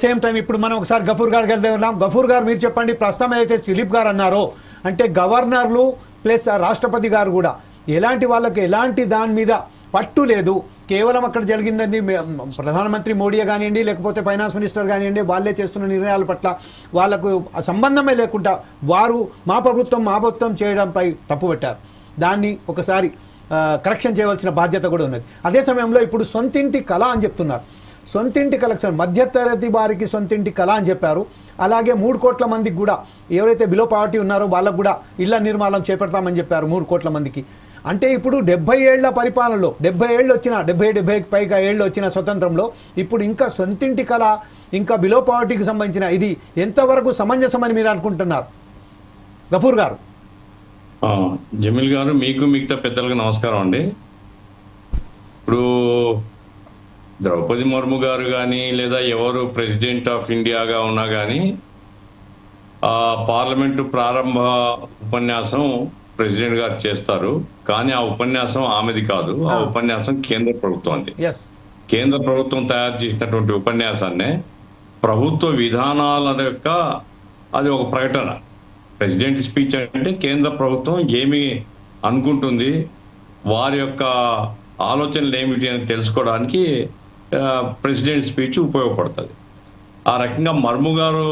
Same time ఇప్పుడు మనం ఒకసారి గఫూర్ గారికి వెళ్తే ఉన్నాం. గఫూర్ గారు మీరు చెప్పండి ప్రస్తుతం ఏదైతే ఫిలిప్ గారు అన్నారో అంటే గవర్నర్లు ప్లస్ రాష్ట్రపతి గారు కూడా ఎలాంటి వాళ్ళకు ఎలాంటి దాని మీద పట్టు లేదు. కేవలం అక్కడ జరిగిందని ప్రధానమంత్రి మోడీ కానివ్వండి లేకపోతే ఫైనాన్స్ మినిస్టర్ కానివ్వండి వాళ్ళే చేస్తున్న నిర్ణయాల పట్ల వాళ్ళకు సంబంధమే లేకుండా వారు మా ప్రభుత్వం మా ప్రభుత్వం చేయడంపై తప్పుపెట్టారు దాన్ని ఒకసారి కరెక్షన్ చేయవలసిన బాధ్యత కూడా ఉన్నది. అదే సమయంలో ఇప్పుడు సొంతింటి కళ అని చెప్తున్నారు. సొంతింటి కలెక్షన్ మధ్యతరగతి వారికి సొంతింటి కళ అని చెప్పారు. అలాగే మూడు కోట్ల మందికి కూడా ఎవరైతే బిలో పావర్టీ ఉన్నారో వాళ్ళకు కూడా ఇళ్ళ నిర్మాణం చేపడతామని చెప్పారు మూడు కోట్ల మందికి. అంటే ఇప్పుడు డెబ్బై ఏళ్ళ పరిపాలనలో డెబ్బై ఏళ్ళు వచ్చిన డెబ్బై డెబ్బైకి పైగా ఏళ్ళు వచ్చిన స్వతంత్రంలో ఇప్పుడు ఇంకా సొంతింటి కళ ఇంకా బిలో పావర్టీకి సంబంధించిన ఇది ఎంతవరకు సమంజసమని మీరు అనుకుంటున్నారు? గఫూర్ గారు. జమీల్ గారు మీకు మిగతా పెద్దలకు నమస్కారం అండి. ఇప్పుడు ద్రౌపది ముర్ము గారు కానీ లేదా ఎవరు ప్రెసిడెంట్ ఆఫ్ ఇండియాగా ఉన్నా కానీ ఆ పార్లమెంటు ప్రారంభ ఉపన్యాసం ప్రెసిడెంట్ గారు చేస్తారు. కానీ ఆ ఉపన్యాసం ఆమెది కాదు. ఆ ఉపన్యాసం కేంద్ర ప్రభుత్వంది. ఎస్ కేంద్ర ప్రభుత్వం తయారు చేసినటువంటి ఉపన్యాసాన్ని ప్రభుత్వ విధానాల యొక్క అది ఒక ప్రకటన. ప్రెసిడెంట్ స్పీచ్ అంటే కేంద్ర ప్రభుత్వం ఏమి అనుకుంటుంది వారి యొక్క ఆలోచనలు ఏమిటి అని తెలుసుకోవడానికి ప్రెసిడెంట్ స్పీచ్ ఉపయోగపడుతుంది. ఆ రకంగా మర్ము గారు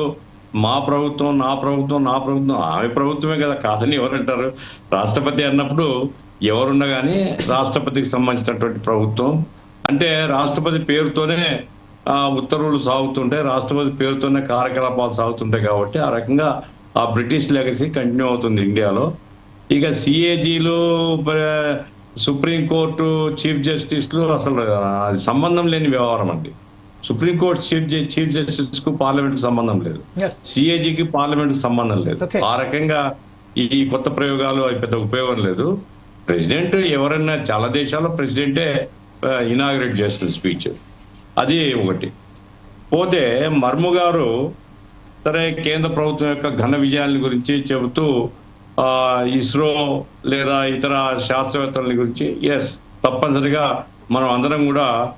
మా ప్రభుత్వం నా ప్రభుత్వం నా ప్రభుత్వం ఆమె ప్రభుత్వమే కదా కాదని ఎవరంటారు రాష్ట్రపతి అన్నప్పుడు ఎవరున్నా కానీ రాష్ట్రపతికి సంబంధించినటువంటి ప్రభుత్వం. అంటే రాష్ట్రపతి పేరుతోనే ఉత్తర్వులు సాగుతుంటే రాష్ట్రపతి పేరుతోనే కార్యకలాపాలు సాగుతుంటాయి కాబట్టి ఆ రకంగా ఆ బ్రిటిష్ లెగసీ కంటిన్యూ అవుతుంది ఇండియాలో. ఇక సిఏజీలు సుప్రీంకోర్టు చీఫ్ జస్టిస్లు అసలు అది సంబంధం లేని వ్యవహారం అండి. సుప్రీంకోర్టు చీఫ్ చీఫ్ జస్టిస్కు పార్లమెంట్కు సంబంధం లేదు. సిఏజీకి పార్లమెంట్కు సంబంధం లేదు. ఆ రకంగా ఈ కొత్త ప్రయోగాలు అవి పెద్ద ఉపయోగం లేదు. ప్రెసిడెంట్ ఎవరైనా చాలా దేశాల్లో ప్రెసిడెంటే ఇనాగ్రేట్ చేస్తుంది స్పీచ్. అది ఒకటి. పోతే మర్ము గారు సరే కేంద్ర ప్రభుత్వం యొక్క ఘన విజయాల గురించి చెబుతూ ఇస్రో లేదా ఇతర శాస్త్రవేత్తల గురించి ఎస్ తప్పనిసరిగా మనం అందరం కూడా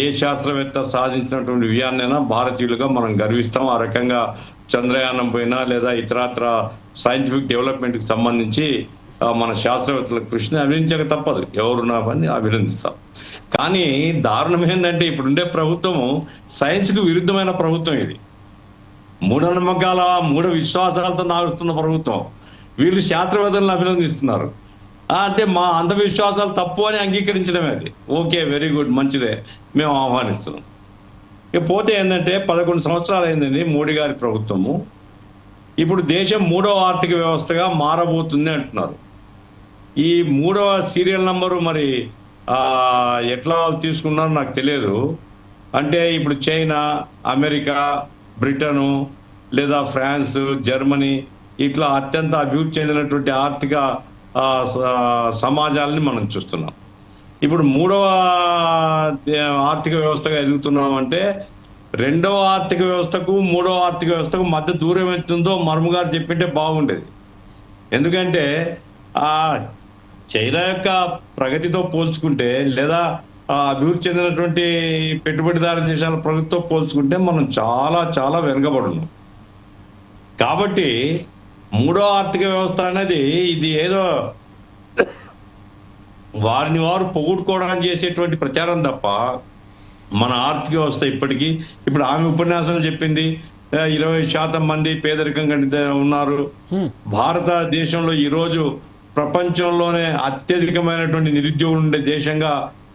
ఏ శాస్త్రవేత్త సాధించినటువంటి విజయాన్నైనా భారతీయులుగా మనం గర్విస్తాం. ఆ రకంగా చంద్రయానం పైన లేదా ఇతరత్ర సైంటిఫిక్ డెవలప్మెంట్కి సంబంధించి మన శాస్త్రవేత్తల కృషిని అభినందించక తప్పదు. ఎవరున్నా పని అభినందిస్తాం. కానీ దారుణం ఏంటంటే ఇప్పుడుండే ప్రభుత్వము సైన్స్కు విరుద్ధమైన ప్రభుత్వం ఇది. మూఢనమ్మకాల మూఢ విశ్వాసాలతో నాగుతున్న ప్రభుత్వం. వీళ్ళు శాస్త్రవేత్తలను అభినందిస్తున్నారు. అంటే మా అంధవిశ్వాసాలు తప్పు అని అంగీకరించడమే అది. ఓకే వెరీ గుడ్ మంచిదే. మేము ఆహ్వానిస్తున్నాం. ఇక పోతే ఏంటంటే పదకొండు సంవత్సరాలు అయిందండి మోడీ గారి ప్రభుత్వము. ఇప్పుడు దేశం మూడవ ఆర్థిక వ్యవస్థగా మారబోతుంది అంటున్నారు. ఈ మూడవ సీరియల్ నంబరు మరి ఎట్లా తీసుకున్నారో నాకు తెలియదు. అంటే ఇప్పుడు చైనా అమెరికా బ్రిటను లేదా ఫ్రాన్స్ జర్మనీ ఇట్లా అత్యంత అభివృద్ధి చెందినటువంటి ఆర్థిక స- సమాజాలని మనం చూస్తున్నాం. ఇప్పుడు మూడవ ఆర్థిక వ్యవస్థగా ఎదుగుతున్నాం అంటే రెండవ ఆర్థిక వ్యవస్థకు మూడవ ఆర్థిక వ్యవస్థకు మధ్య దూరం ఎంతుందో మర్ము గారు చెప్పింటే బాగుండేది. ఎందుకంటే ఆ చైనా యొక్క ప్రగతితో పోల్చుకుంటే లేదా అభివృద్ధి చెందినటువంటి పెట్టుబడిదారు దేశాల ప్రగతితో పోల్చుకుంటే మనం చాలా చాలా వెనుకబడున్నాం కాబట్టి మూడో ఆర్థిక వ్యవస్థ అనేది ఇది ఏదో వారిని వారు పొగుడుకోవడానికి చేసేటువంటి ప్రచారం తప్ప మన ఆర్థిక వ్యవస్థ ఇప్పటికీ ఇప్పుడు ఆమె ఉపన్యాసంలో చెప్పింది ఇరవై శాతం మంది పేదరికం కంటే ఉన్నారు. భారతదేశంలో ఈరోజు ప్రపంచంలోనే అత్యధికమైనటువంటి నిరుద్యోగులు ఉండే దేశంగా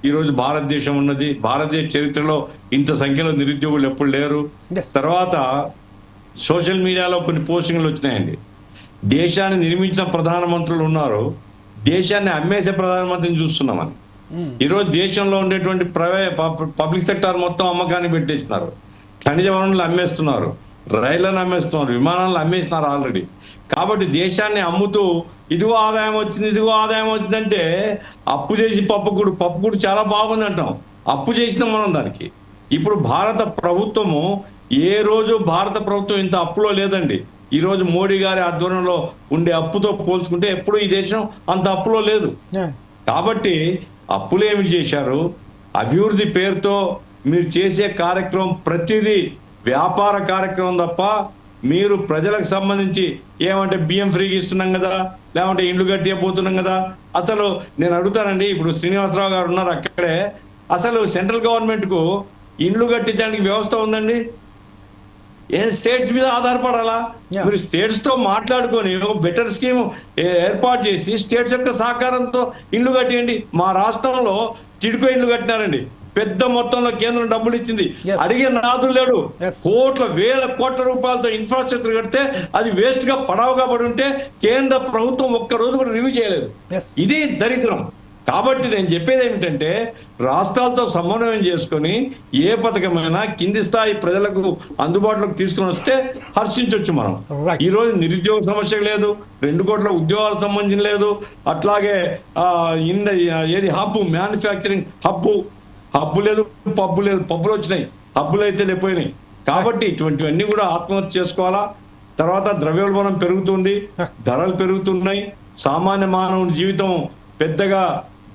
ఈరోజు భారతదేశం ఉన్నది. భారతదేశ చరిత్రలో ఇంత సంఖ్యలో నిరుద్యోగులు ఎప్పుడు లేరు. తర్వాత సోషల్ మీడియాలో కొన్ని పోస్టింగ్లు వచ్చినాయండి. దేశాన్ని నిర్మించిన ప్రధానమంత్రులు ఉన్నారు. దేశాన్ని అమ్మేసే ప్రధానమంత్రిని చూస్తున్నామని. ఈరోజు దేశంలో ఉండేటువంటి ప్రైవే పబ్- పబ్లిక్ సెక్టార్ మొత్తం అమ్మకాన్ని పెట్టేస్తున్నారు ఖనిజ వనరులు అమ్మేస్తున్నారు. రైళ్ళను అమ్మేస్తున్నారు. విమానాలను అమ్మేస్తున్నారు ఆల్రెడీ. కాబట్టి దేశాన్ని అమ్ముతూ ఇదిగో ఆదాయం వచ్చింది ఇదిగో ఆదాయం వచ్చిందంటే అప్పు చేసి పప్పుకుడు పప్పుకుడు చాలా బాగుంది అంటాం. అప్పు చేసినాం మనం దానికి. ఇప్పుడు భారత ప్రభుత్వము ఏ రోజు భారత ప్రభుత్వం ఇంత అప్పులో లేదండి. ఈ రోజు మోడీ గారి ఆధ్వర్యంలో ఉండే అప్పుతో పోల్చుకుంటే ఎప్పుడు ఈ దేశం అంత అప్పులో లేదు. కాబట్టి అప్పులేమి చేశారు? అభివృద్ధి పేరుతో మీరు చేసే కార్యక్రమం ప్రతిదీ వ్యాపార కార్యక్రమం తప్ప మీరు ప్రజలకు సంబంధించి ఏమంటే బియ్యం ఫ్రీగా ఇస్తున్నాం కదా లేకుంటే ఇండ్లు కట్టిపోతున్నాం కదా. అసలు నేను అడుగుతానండి ఇప్పుడు శ్రీనివాసరావు గారు ఉన్నారు అక్కడే. అసలు సెంట్రల్ గవర్నమెంట్కు ఇండ్లు కట్టించడానికి వ్యవస్థ ఉందండి? ఏ స్టేట్స్ మీద ఆధారపడాలా. మీరు స్టేట్స్తో మాట్లాడుకొని ఒక బెటర్ స్కీమ్ ఏర్పాటు చేసి స్టేట్స్ యొక్క సహకారంతో ఇల్లు కట్టేయండి మా రాష్ట్రంలో చిడుకో ఇల్లు కట్టినారండి పెద్ద మొత్తంలో కేంద్రం డబ్బులు ఇచ్చింది. అడిగే నాదులు లేడు. కోట్ల వేల కోట్ల రూపాయలతో ఇన్ఫ్రాస్ట్రక్చర్ కడితే అది వేస్ట్గా పడవగా పడి ఉంటే కేంద్ర ప్రభుత్వం ఒక్క రోజు కూడా రివ్యూ చేయలేదు. ఇది దరిద్రం కాబట్టి నేను చెప్పేది ఏమిటంటే రాష్ట్రాలతో సమన్వయం చేసుకొని ఏ పథకమైనా కింది స్థాయి ప్రజలకు అందుబాటులోకి తీసుకొని వస్తే హర్షించవచ్చు మనం. ఈ రోజు నిరుద్యోగ సమస్య లేదు రెండు కోట్ల ఉద్యోగాలకు సంబంధించిన లేదు అట్లాగే ఇండ ఏది హబ్ మ్యానుఫ్యాక్చరింగ్ హబ్బు హబ్బు లేదు పబ్బు లేదు పబ్బులు వచ్చినాయి హబ్బులు అయితే లేకపోయినాయి. కాబట్టి ఇటువంటివన్నీ కూడా ఆత్మహత్య చేసుకోవాలా? తర్వాత ద్రవ్యోల్బణం పెరుగుతుంది ధరలు పెరుగుతున్నాయి సామాన్య మానవుని జీవితం పెద్దగా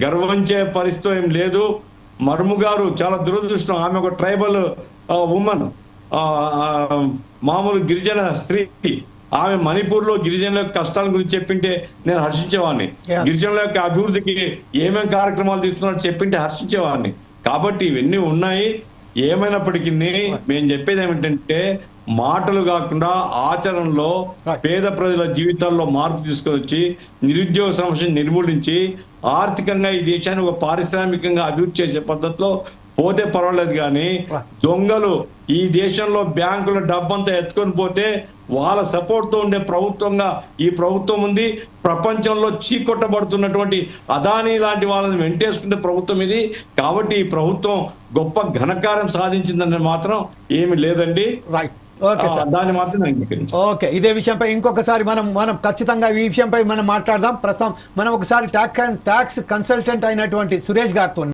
గర్వించే పరిస్థితి ఏం లేదు. మర్ము గారు చాలా దురదృష్టం. ఆమె ఒక ట్రైబల్ ఉమెన్. మామూలు గిరిజన స్త్రీ. ఆమె మణిపూర్లో గిరిజనుల యొక్క కష్టాల గురించి చెప్పింటే నేను హర్షించేవాడిని. గిరిజనుల యొక్క అభివృద్ధికి ఏమేం కార్యక్రమాలు తీసుకున్నారో చెప్పింటే హర్షించేవాడిని. కాబట్టి ఇవన్నీ ఉన్నాయి. ఏమైనప్పటికీ మేము చెప్పేది ఏమిటంటే మాటలు కాకుండా ఆచరణలో. పేద ప్రజల జీవితాల్లో మార్పు తీసుకొని వచ్చి నిరుద్యోగ సమస్యను నిర్మూలించి ఆర్థికంగా ఈ దేశాన్ని ఒక పారిశ్రామికంగా అభివృద్ధి చేసే పద్ధతిలో పోతే పర్వాలేదు కానీ. దొంగలు ఈ దేశంలో బ్యాంకుల డబ్బంతా ఎత్తుకొని పోతే వాళ్ళ సపోర్ట్తో ఉండే ప్రభుత్వంగా ఈ ప్రభుత్వం ఉంది. ప్రపంచంలో చీకొట్టబడుతున్నటువంటి అదానీ లాంటి వాళ్ళని వెంటేసుకునే ప్రభుత్వం ఇది. కాబట్టి ఈ ప్రభుత్వం గొప్ప ఘనకార్యం సాధించిందని మాత్రం ఏమి లేదండి. Right okay sir. దాన్ని మాత్రం ఓకే ఇదే విషయంపై ఇంకొకసారి మనం మనం ఖచ్చితంగా ఈ విషయంపై మనం మాట్లాడదాం. ప్రస్తుతం మనం ఒకసారి ట్యాక్స్ ట్యాక్స్ కన్సల్టెంట్ అయినటువంటి సురేష్ గారితో